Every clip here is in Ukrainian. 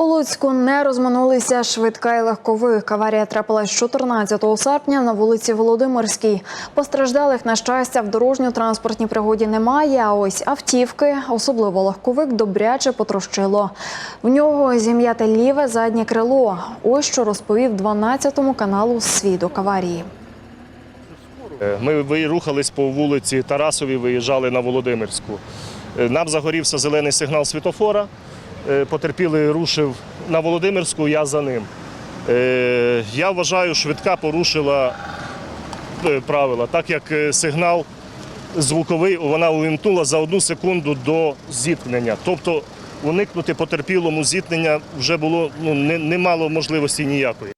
У Луцьку не розминулися швидка і легковик. Аварія трапилась 14 серпня на вулиці Володимирській. Постраждалих, на щастя, в дорожньо-транспортній пригоді немає. А ось автівки, особливо легковик, добряче потрощило. В нього зім'яте ліве заднє крило. Ось що розповів 12-му каналу свідок аварії. Ми рухались по вулиці Тарасові, виїжджали на Володимирську. Е, Нам загорівся зелений сигнал світофора. Е, Потерпілий рушив на Володимирську, я за ним. Е, Я вважаю, швидка порушила е, правила, так як сигнал звуковий вона увімкнула за одну секунду до зіткнення. Тобто уникнути потерпілому зіткнення вже було ну, не, не мало можливості ніякої.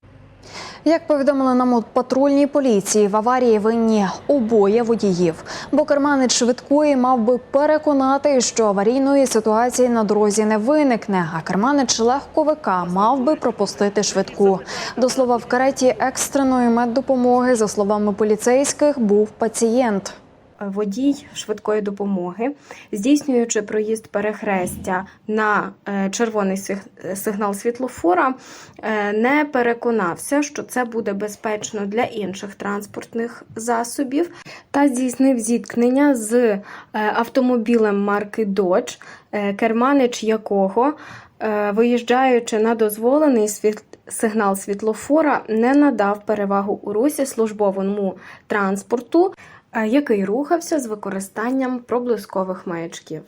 Як повідомили нам у патрульній поліції, в аварії винні обоє водіїв. Бо керманець швидкої мав би переконати, що аварійної ситуації на дорозі не виникне. А керманець легковика мав би пропустити швидку. До слова, в кареті екстреної меддопомоги, за словами поліцейських, був пацієнт. Водій швидкої допомоги, здійснюючи проїзд перехрестя на е, червоний сигнал світлофора, е, не переконався, що це буде безпечно для інших транспортних засобів, та здійснив зіткнення з е, автомобілем марки Dodge, керманич якого, виїжджаючи на дозволений світ- сигнал світлофора, не надав перевагу у русі службовому транспорту, який рухався з використанням проблискових маячків.